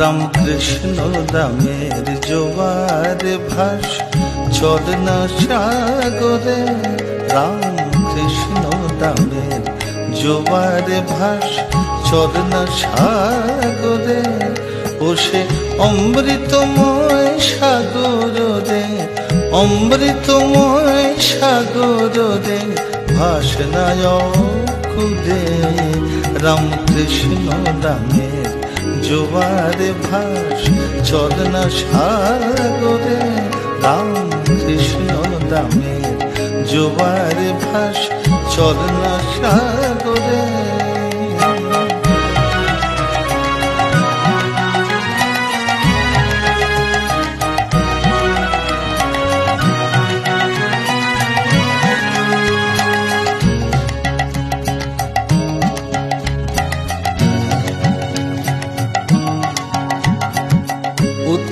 রামকৃষ্ণ দামের জোয়ার ভাস চরনা সাগরে রামকৃষ্ণ দামের জোয়ার ভাস চরনা সাগরে বসে অমৃতময় সাগর রে অমৃতময় সাগর রে ভাসনায় খুদে রামকৃষ্ণ দামের জোয়ারে ভাস চলনা সাগরে রামকৃষ্ণ দামে জোয়ারে ভাস চলনা সাগরে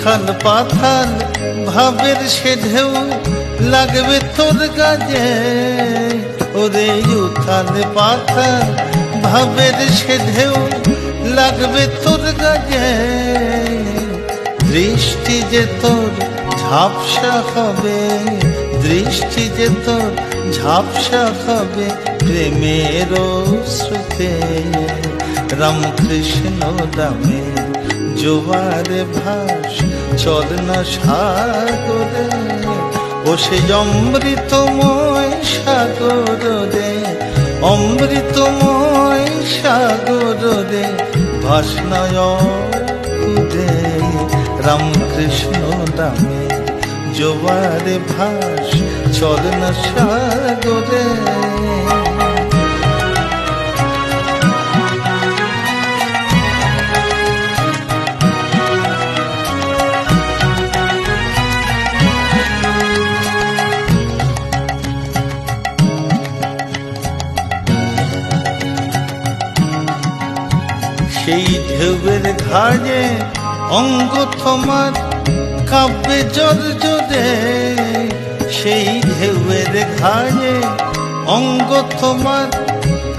উত্থান পাথান ভাবের সে ঢেউ লাগবে তোর গাজে। ওরে উত্থান পাথান ভাবের সে ঢেউ লাগবে তোর গাজে। দৃষ্টি যে তোর ঝাপসা হবে, দৃষ্টি যে তোর ঝাপসা হবে প্রেমের শ্রুতে রামকৃষ্ণ দামের জোয়ারে ভাস চলনা সাগরে ও সে অমৃতময় সাগর রে অমৃতময় সাগর রে ভাসনায় খুদে রামকৃষ্ণ দামে জোয়ারে ভাস চলনা সাগরে সেই ঢেউয়ের ঘাড়ে অঙ্গ তোমার কাব্যে জল জোরে। সেই ঢেউয়ের ঘাড়ে অঙ্গ তোমার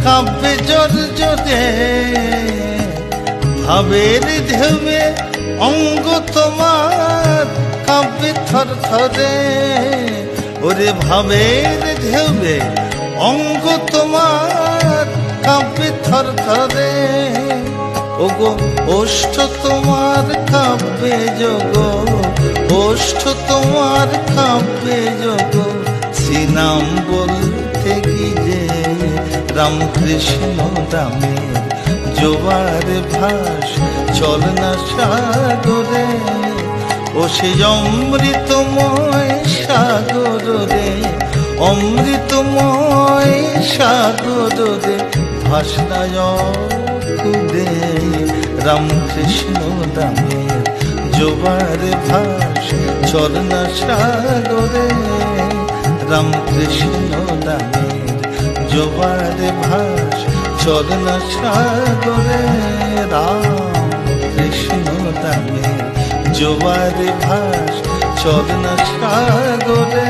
কাব্যে জল জোরে। ভাবের ঢেউয়ে অঙ্গ তোমার কাব্যে থর থরে। ওরে ভাবের ঢেউয়ে অঙ্গ তোমার কাব্যে থর থরে। ওগো, ওষ্ঠ তোমার কাব্যে যোগ ওষ্ঠ তোমার কাব্যে যোগ শ্রীনাম বলতে কি যে রামকৃষ্ণ দামের জোয়ার ভাস চলনা সাগরে, ও সে অমৃতময় সাগর রে, অমৃতময় সাগর রে, ভাসনায় খুদে রামকৃষ্ণ দামের জোয়ার ভাস চলনা সাগরে। রামকৃষ্ণ দামের জোয়ার ভাস চলনা সাগরে। রাম কৃষ্ণ দামের জোয়ার ভাস চলনা সাগরে।